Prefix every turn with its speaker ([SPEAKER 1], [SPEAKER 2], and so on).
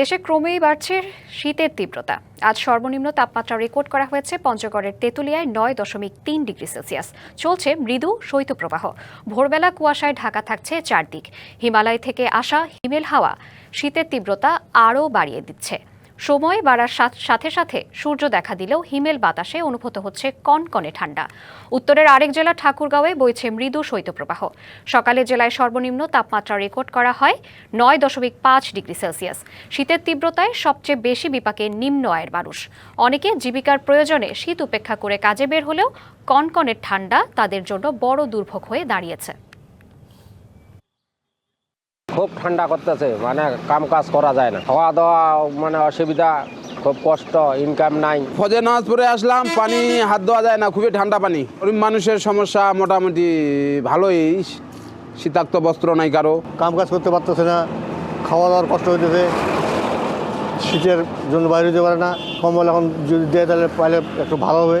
[SPEAKER 1] দেশে ক্রমেই বাড়ছে শীতের তীব্রতা। আজ সর্বনিম্ন তাপমাত্রা রেকর্ড করা হয়েছে পঞ্চগড়ের তেঁতুলিয়ায় নয় দশমিক তিন ডিগ্রি সেলসিয়াস। চলছে মৃদু শৈত্যপ্রবাহ। ভোরবেলা কুয়াশায় ঢাকা থাকছে চারদিক। হিমালয় থেকে আসা হিমেল হাওয়া শীতের তীব্রতা আরও বাড়িয়ে দিচ্ছে। সময় বাড়ার সাথ- সাথে সূর্য দেখা দিলেও হিমেল বাতাসে অনুভূত হচ্ছে কনকনে ঠান্ডা। উত্তরের আরেক জেলা ঠাকুরগাঁওয়ে বইছে মৃদু শৈত্যপ্রবাহ। সকালে জেলায় সর্বনিম্ন তাপমাত্রা রেকর্ড করা হয় নয় দশমিক পাঁচ ডিগ্রি সেলসিয়াস। শীতের তীব্রতায় সবচেয়ে বেশি বিপাকে নিম্ন আয়ের মানুষ। অনেকে জীবিকার প্রয়োজনে শীত উপেক্ষা করে কাজে বের হলেও কনকনের ঠান্ডা তাদের জন্য বড় দুর্ভোগ হয়ে দাঁড়িয়েছে।
[SPEAKER 2] খুব ঠান্ডা করতেছে মানে কাম কাজ করা যায় না। খাওয়া দাওয়া মানে অসুবিধা খুব কষ্ট ইনকাম নাই।
[SPEAKER 3] ফজে নামাজ পড়ে আসলাম পানি হাত দেওয়া যায় না খুবই ঠান্ডা পানি। গরিব মানুষের সমস্যা মোটামুটি ভালোই শীতাক্ত বস্ত্র নাই কারও।
[SPEAKER 4] কাম কাজ করতে পারতেছে না খাওয়া দাওয়ার কষ্ট হইতেছে শীতের জন্য বাইরে যেতে পারে না কম্বল এখন যদি দেয় তাহলে পাইলে একটু ভালো হবে।